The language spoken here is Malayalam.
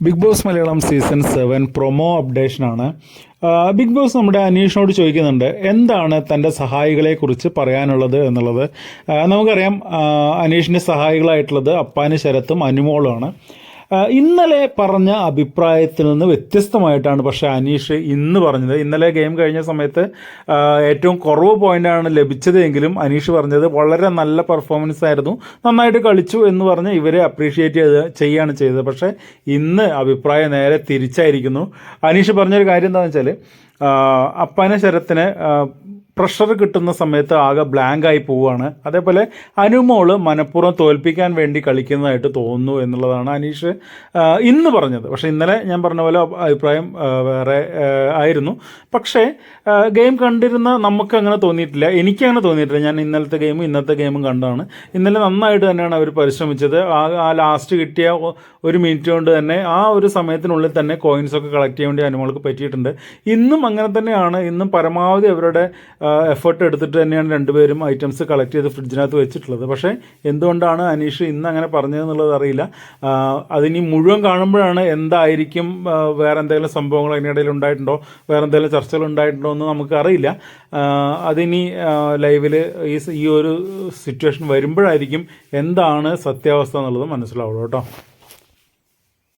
Big Boss Malayalam season seven promo അപ്ഡേഷനാണ്. Big Boss നമ്മുടെ അനീഷിനോട് ചോദിക്കുന്നുണ്ട് എന്താണ് തന്റെ സഹായികളെ കുറിച്ച് പറയാനുള്ളത് എന്നുള്ളത്? നമുക്കറിയാം അനീഷിന്റെ സഹായികളായിട്ടുള്ളത് അപ്പാന് ശരത്തും അനുമോളുമാണ് ഇന്നലെ പറഞ്ഞ അഭിപ്രായത്തിൽ നിന്ന് വ്യത്യസ്തമായിട്ടാണ് പക്ഷേ അനീഷ് ഇന്ന് പറഞ്ഞത്. ഇന്നലെ ഗെയിം കഴിഞ്ഞ സമയത്ത് ഏറ്റവും കുറവ് പോയിന്റാണ് ലഭിച്ചതെങ്കിലും അനീഷ് പറഞ്ഞത് വളരെ നല്ല പെർഫോമൻസ് ആയിരുന്നു. നന്നായിട്ട് കളിച്ചു എന്ന് പറഞ്ഞ് ഇവരെ അപ്രീഷിയേറ്റ് ചെയ്ത് ചെയ്യാണ് ചെയ്തത്. പക്ഷേ ഇന്ന് അഭിപ്രായം നേരെ തിരിച്ചായിരിക്കുന്നു. അനീഷ് പറഞ്ഞൊരു കാര്യം എന്താണെന്ന് വെച്ചാൽ അപ്പന ശരത്തിന് പ്രഷർ കിട്ടുന്ന സമയത്ത് ആകെ ബ്ലാങ്ക് ആയി പോവുകയാണ്. അതേപോലെ അനുമോൾ മനഃപൂർവം തോൽപ്പിക്കാൻ വേണ്ടി കളിക്കുന്നതായിട്ട് തോന്നുന്നു എന്നുള്ളതാണ് അനീഷ് ഇന്ന് പറഞ്ഞത്. പക്ഷേ ഇന്നലെ ഞാൻ പറഞ്ഞ പോലെ അഭിപ്രായം വേറെ ആയിരുന്നു. പക്ഷേ ഗെയിം കണ്ടിരുന്ന നമുക്ക് അങ്ങനെ തോന്നിയിട്ടില്ല. എനിക്ക് അങ്ങനെ തോന്നിയിട്ടില്ല. ഞാൻ ഇന്നലത്തെ ഗെയിമും ഇന്നത്തെ ഗെയിമും കണ്ടാണ്. ഇന്നലെ നന്നായിട്ട് തന്നെയാണ് അവർ പരിശ്രമിച്ചത്. ആ ആ ലാസ്റ്റ് കിട്ടിയ ഒരു മിനിറ്റ് കൊണ്ട് തന്നെ ആ ഒരു സമയത്തിനുള്ളിൽ തന്നെ കോയിൻസ് ഒക്കെ കളക്ട് ചെയ്യാൻ വേണ്ടി അനുമോൾക്ക് പറ്റിയിട്ടുണ്ട്. ഇന്നും അങ്ങനെ തന്നെയാണ്. ഇന്നും പരമാവധി അവരുടെ എഫേർട്ട് എടുത്തിട്ട് തന്നെയാണ് രണ്ടുപേരും ഐറ്റംസ് കളക്ട് ചെയ്ത് ഫ്രിഡ്ജിനകത്ത് വെച്ചിട്ടുള്ളത്. പക്ഷേ എന്തുകൊണ്ടാണ് അനീഷ് ഇന്ന് അങ്ങനെ പറഞ്ഞതെന്നുള്ളത് അറിയില്ല. അതിനി മുഴുവൻ കാണുമ്പോഴാണ് എന്തായിരിക്കും വേറെ എന്തെങ്കിലും സംഭവങ്ങൾ അതിനിടയിൽ ഉണ്ടായിട്ടുണ്ടോ വേറെ എന്തെങ്കിലും ചർച്ചകൾ ഉണ്ടായിട്ടുണ്ടോ എന്ന് നമുക്ക് അറിയില്ല. അതിനി ലൈവിൽ ഈ ഈ ഒരു സിറ്റുവേഷൻ വരുമ്പോഴായിരിക്കും എന്താണ് സത്യാവസ്ഥ എന്നുള്ളത് മനസ്സിലാവുള്ളൂ കേട്ടോ.